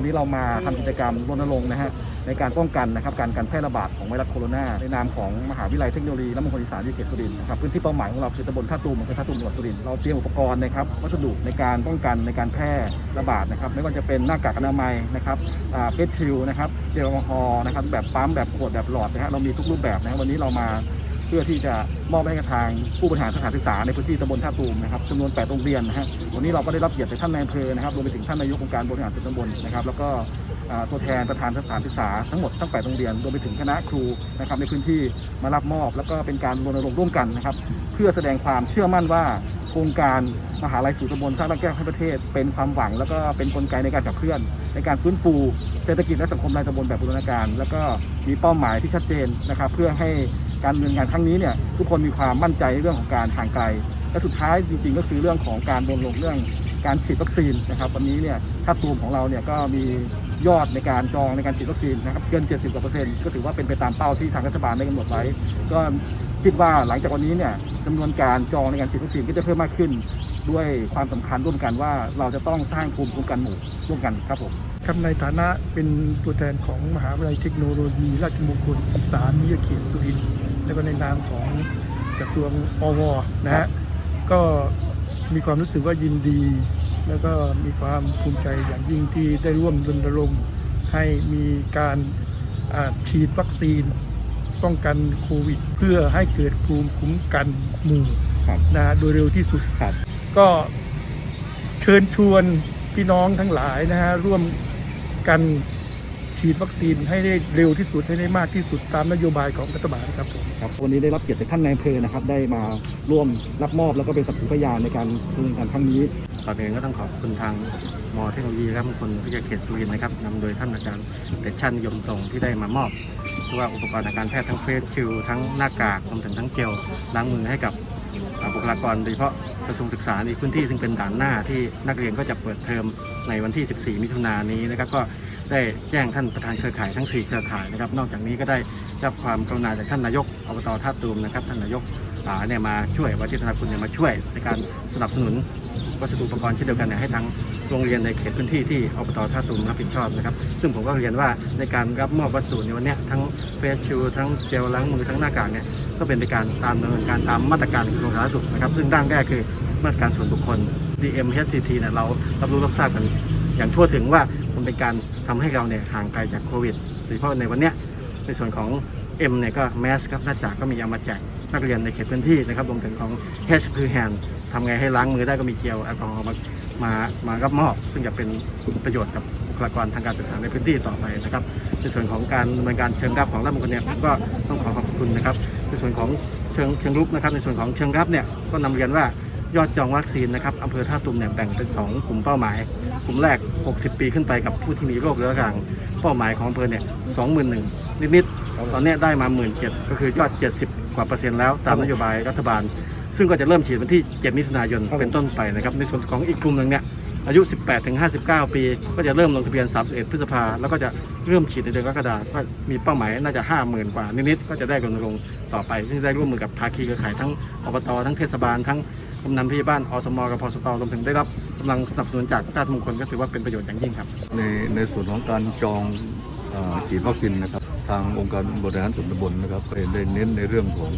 วันนี้เรามาทำกิจกรรมรณรงค์นะฮะในการป้องกันนะครับการการแพร่ระบาดของไวรัสโคโรนาในนามของมหาวิทยาลัยเทคโนโลยีและมงคลอีสานวิทยาเขตสุรินทร์นะครับพื้นที่เป้าหมายของเราคือตำบลท่าตูมอำเภอท่าตูมจังหวัดสุรินทร์เราเตรียมอุปกรณ์นะครับวัสดุในการป้องกันในการแพร่ระบาดนะครับไม่ว่าจะเป็นหน้ากากอนามัยนะครับเฟสชิลนะครับเจลแอลกอฮอล์นะครับแบบปั๊มแบบขวดแบบหลอดนะฮะเรามีทุกรูปแบบนะวันนี้เรามา พื่อที่จะมอบให้กับทางผู้บริหารสถานศึกษาในพื้นที่ตำบลท่าตูมนะครับจำนวน8โรงเรียนนะฮะวันนี้เราก็ได้รับเกียรติจากท่านนายอำเภอนะครับรวมไปถึงท่านนายกองค์การบริหารส่วนตำบลนะครับ แล้วก็ตัวแทนประธานสถานศึกษาทั้งหมดทั้ง8โรงเรียนรวมไปถึงคณะครูนะครับในพื้นที่มารับมอบ แล้วก็เป็นการรณรงค์ร่วมกันนะครับ เพื่อแสดงความเชื่อมั่นว่าโครงการมหาลัยสู่ตำบลสร้างรากแก้วให้ประเทศ เป็นความหวัง แล้วก็เป็นกลไกในการขับเคลื่อน ในการฟื้นฟูเศรษฐกิจและสังคมรายตำบลแบบบูรณาการ แล้วก็มีเป้าหมายที่ชัดเจนนะครับ เพื่อให้ การดำเนินงานครั้งนี้เนี่ยทุกคนมีความมั่นใจในเรื่องของการห่างไกล และสุดท้ายจริงๆ ก็คือเรื่องของการรณรงค์เรื่องการฉีดวัคซีนนะครับวันนี้เนี่ยถ้าตูมของเราเนี่ยก็มียอดในการจองในการฉีดวัคซีนนะครับเกิน 70กว่าเปอร์เซ็นต์ก็ถือว่าเป็นไปตามเป้าที่ทางรัฐบาลได้กำหนดไว้ ก็คิดว่าหลังจากวันนี้เนี่ยจำนวนการจองในการฉีดวัคซีนก็จะเพิ่มมากขึ้น ด้วยความสำคัญร่วมกันว่าเราจะต้องสร้างภูมิคุ้มกันหมู่ร่วมกันครับผมครับในฐานะเป็นตัวแทนของมหาวิทยาลัยเทคโนโลยีราชมงคลอีสานวิยาเขตสุรินทร์ และก็ในนามของกระทรวงอวนะฮะก็มีความรู้สึกว่ายินดี แล้วก็มีความภูมิใจอย่างยิ่งที่ได้ร่วมรณรงค์ให้มีการอ่าฉีดวัคซีนป้องกันโควิด เพื่อให้เกิดภูมิคุ้มกันหมู่ครับนะฮะโดยเร็วที่สุดครับก็เชิญชวนพี่น้องทั้งหลายนะฮะร่วมกัน ฉีดวัคซีนให้ได้เร็วที่สุดให้ได้มากที่สุดตามนโยบายของรัฐบาลครับผมครับวันนี้ได้รับเกียรติจากท่านนายอำเภอนะครับ ได้มาร่วมรับมอบแล้วก็เป็นสักขีพยานในการดำเนินการครั้งนี้ก่อนอื่นก็ต้องขอบคุณทางมอเทคโนโลยีและมงคลวิทยาเขตสุรินทร์นะครับนำโดยท่านอาจารย์เดชชันนิยมตรงที่ได้มามอบที่ว่าอุปกรณ์ทางการแพทย์ทั้งเฟสชิลทั้งหน้ากากรวมถึงทั้งเจลล้างมือให้กับอ่าบุคลากรโดยเฉพาะ กระทรวงศึกษาในพื้นที่ซึ่งเป็นด่านหน้าที่นักเรียนก็จะเปิดเทอมในวันที่ 14 มิถุนายนนี้นะครับก็ได้แจ้งท่านประธานเครือข่ายทั้ง 4 เครือข่ายนะครับ นอกจากนี้ก็ได้รับความกรุณาจากท่านนายกอบตท่าตูมนะครับท่านนายกเนี่ยมาช่วยวัชิรนาคุณเนี่ยมาช่วยในการสนับสนุน วัสดุอุปกรณ์เช่นเดียวกันเนี่ยให้ทั้งโรงเรียนในเขตพื้นที่ที่อบตท่าตูมรับผิดชอบนะครับ ซึ่งผมก็เรียนว่าในการรับมอบวัสดุในวันนี้ทั้งเฟสชิลทั้งเจลล้างมือทั้งหน้ากากเนี่ยก็เป็นไปการตามดำเนินการตามมาตรการกระทรวงสาธารณสุขนะครับซึ่งด้านแรกคือมาตรการส่วนบุคคล DM HCT เนี่ยเรารับรู้รับทราบกันอย่างทั่วถึงว่ามันเป็นการทำให้เราเนี่ยห่างไกลจากโควิดโดยเฉพาะในวันนี้ในส่วนของ M เนี่ยก็แมสครับหน้าจากก็มีเอามาแจก นักเรียนในเขตพื้นที่นะครับรวมถึงของ H คือ hand ทำไงให้ล้างมือได้ก็มีเจลแอลกอฮอล์มามามารับมอบ ซึ่งจะเป็นประโยชน์กับบุคลากรทางการศึกษาในพื้นที่ต่อไปนะครับ ในส่วนของการดำเนินการเชิงรับของรัฐมนตรีเนี่ยผมก็ต้องขอขอบคุณนะครับ ในส่วนของเชิงเชิงรุกนะครับ ในส่วนของเชิงรับเนี่ยก็นำเรียนว่ายอดจองวัคซีนนะครับอำเภอท่าตูมเนี่ยแบ่งเป็น 2 กลุ่มเป้าหมาย กลุ่มแรก 60 ปีขึ้นไปกับผู้ที่มีโรคเรื้อรัง เป้าหมายของอำเภอเนี่ย21,000 นิดๆ ตอนเนี้ยได้มา 17,000ก็คือยอด 70 กว่าเปอร์เซ็นต์แล้วตามนโยบายรัฐบาล ซึ่งก็จะเริ่มฉีดวันที่ 7 มิถุนายนครับเป็นต้นไปนะครับ ในส่วนของอีกกลุ่มหนึ่งเนี่ยอายุ 18ถึง59 ปี ก็จะเริ่มลงทะเบียน 31 พฤษภา แล้วก็จะเริ่มฉีดในเดือนกรกฎาคมก็มีเป้าหมายน่าจะ 50,000 กว่านิดๆ ก็จะได้รณรงค์ต่อไป ซึ่งได้ร่วมมือกับภาคีเครือข่ายทั้งอบต ทั้งเทศบาล ทั้งกำนันผู้ใหญ่บ้านอสมกับพสตรวมถึงได้รับกำลังสนับสนุนจากราชมงคลก็ถือว่าเป็นประโยชน์อย่างยิ่งครับ ในในส่วนของการจองเอ่อฉีดวัคซีนนะครับ ทางองค์การบริหารส่วนตำบลนะครับได้ได้เน้นในเรื่องของ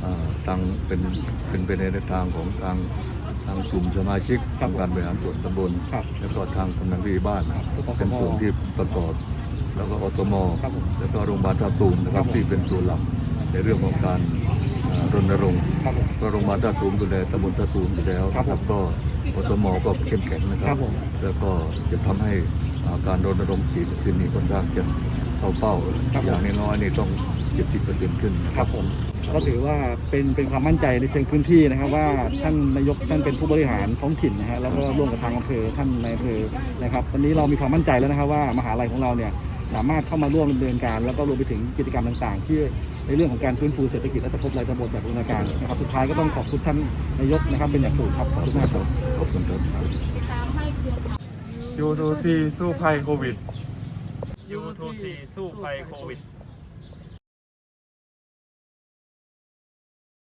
เอ่อทางเป็นเป็นไปในทางของทางทางกลุ่มสมาชิกครัทาบงการบริหารส่วนตำบลครับแล้วก็ทางกำนันผู้ใหญ่บ้านนะครับแล้วก็เป็นส่วนที่ประกอบแล้วก็อสมครับผมแล้วก็โรงพยาบาลท่าตูมนะครับครับผมที่เป็นส่วนหลักในเรื่องของการเอ่อรณรงค์ครับผมก็โรงพยาบาลท่าตูมดูแลตำบลท่าตูมอยู่แล้วครับผมนะก็อสมก็เข้มแข็งนะคครัรับบผมแล้วก็จะทำให้อ่าการรณรงค์ฉีดวัคซีนนี้ค่อนข้างจะ เข้าเป้าครับอย่างน้อยๆนี่ต้อง 70%ขึ้นนะคครัรับบผมก็ถือว่าเป็นเป็นความมั่นใจในเชิงพื้นที่นะครับ ว่าท่านนายกท่านเป็นผู้บริหารท้องถิ่นนะฮะแล้วก็ร่วมกับทางอำเภอท่านนายอำเภอนะครับวันนี้เรามีความมั่นใจแล้วนะครับว่ามหาลัยของเราเนี่ยสามารถเข้ามาร่วมดำเนินการ แล้วก็รวมไปถึงกิจกรรมต่างๆ ที่ในเรื่องของการฟื้นฟูเศรษฐกิจและสังคมรายตำบลแบบบูรณาการนะครับสุดท้ายก็ต้องขอบคุณท่านนายกนะครับเป็นอย่างสูงครับขอบคุณมากครับ ขอบคุณครับ ยูทูทีสู้ภัยโควิด ยูทูทีสู้ภัโควิด